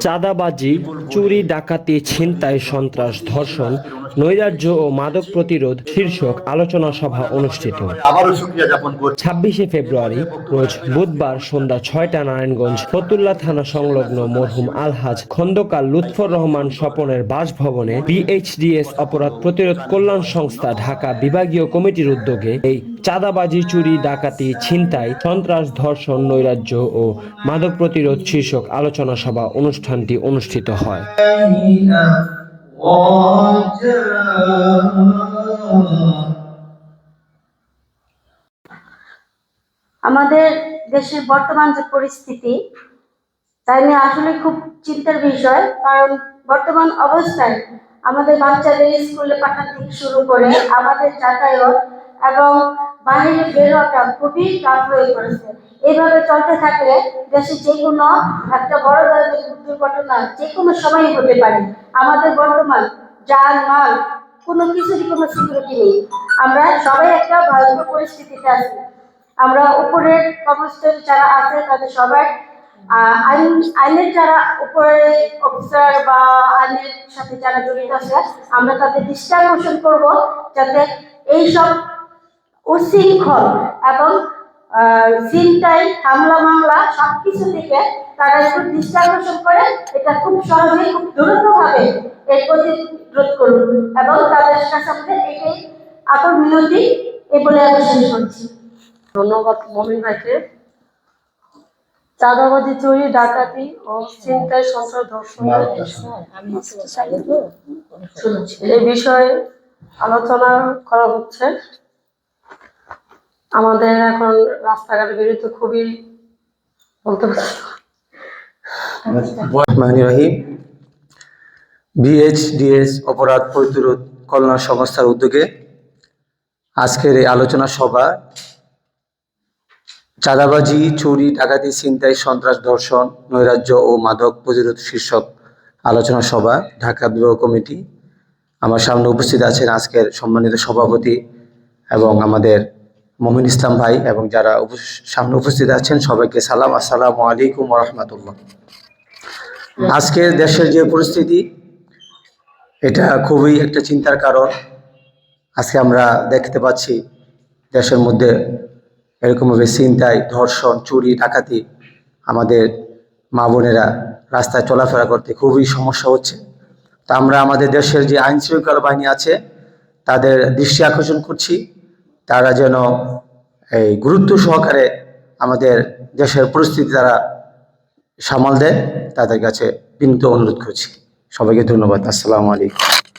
চাঁদাবাজি চুরি ডাকাতি ছিনতাই সন্ত্রাস ধর্ষণ নৈরাজ্য ও মাদক প্রতিরোধ শীর্ষক আলোচনা সভা অনুষ্ঠিত। ছাব্বিশে ফেব্রুয়ারি রোজ বুধবার সন্ধ্যা ছয়টা নারায়ণগঞ্জ ফতুল্লা থানা সংলগ্ন মরহুম আলহাজ খন্দকার লুৎফর রহমান স্বপনের বাসভবনে বিএইচডিএস অপরাধ প্রতিরোধ কল্যাণ সংস্থা ঢাকা বিভাগীয় কমিটির উদ্যোগে এই চাঁদাবাজি চুরি ডাকাতি ছিনতাই সন্ত্রাস ধর্ষণ নৈরাজ্য ও মাদক প্রতিরোধ শীর্ষক আলোচনা সভা অনুষ্ঠানটি অনুষ্ঠিত হয়। আমাদের দেশের বর্তমান যে পরিস্থিতি, তাই নিয়ে আসলে খুব চিন্তার বিষয়, কারণ বর্তমান অবস্থায় আমাদের বাচ্চাদের স্কুলে পাঠানো থেকে শুরু করে আমাদের যাতায়াত এবং বাইরে বেরোটা খুবই টাফ হয়ে পড়েছে। এইভাবে চলতে থাকলে দেশে যে কোনো একটা বড় ধরনের দুর্ঘটনা যে কোনো সময় হতে পারে। আমাদের বর্তমান যান মাল কোনো কিছুরই কোনো সিকিউরিটি নেই। আমরা সবাই একটা ভয়ঙ্কর পরিস্থিতিতে আছি। আমরা উপরের কর্মচারী যারা আছে, তাদের সবার আইন, আইনের যারা উপরে অফিসার বা আইনের সাথে যারা জড়িত আছে, আমরা তাদের দৃষ্টি আকর্ষণ করব যাতে এইসব উশৃঙ্খল এবং আহ, ছিনতাই হামলা মামলা সবকিছু থেকে তারা একটু আকর্ষণ করে এটা খুব সহজেই খুব দ্রুতভাবে এর প্রতিরোধ করুন এবং তাদের আমাদের এটাই আকর মিনতি এ বলে আমি শেষ করছি। ধন্যবাদ মমিন ভাইকে। চাঁদাবাজি চুরি ডাকাতি ও চিন্তায় সন্ত্রাস ধর্ষণ এই বিষয়ে আলোচনা করা হচ্ছে। আমাদের এখন রাস্তাঘাটের বিরুদ্ধে খুবই বলতে বিএইচডিএস অপরাধ প্রতিরোধ কল্যাণ সংস্থার উদ্যোগে আজকের এই আলোচনা সভা চাঁদাবাজি, চুরি, ডাকাতি, ছিনতাই, সন্ত্রাস, ধর্ষণ, নৈরাজ্য ও মাদক প্রতিরোধ শীর্ষক আলোচনা সভা ঢাকা বিভাগ কমিটি। আমার সামনে উপস্থিত আছেন আজকের সম্মানিত সভাপতি এবং আমাদের মমিন ইসলাম ভাই এবং যারা সামনে উপস্থিত আছেন সবাইকে সালাম। আসসালামু আলাইকুম রহমতুল্লাহ। আজকের দেশের যে পরিস্থিতি এটা খুবই একটা চিন্তার কারণ। আজকে আমরা দেখতে পাচ্ছি দেশের মধ্যে এরকমভাবে ছিনতাই ধর্ষণ চুরি ডাকাতি আমাদের মা বোনেরা রাস্তায় চলাফেরা করতে খুবই সমস্যা হচ্ছে। তা আমরা আমাদের দেশের যে আইন শৃঙ্খলা বাহিনী আছে তাদের দৃষ্টি আকর্ষণ করছি। তারা যেন এই গুরুত্ব সহকারে আমাদের দেশের পরিস্থিতি তারা সামাল দেয়, তাদের কাছে বিনীত অনুরোধ করছি। সবাইকে ধন্যবাদ। আসসালামু আলাইকুম।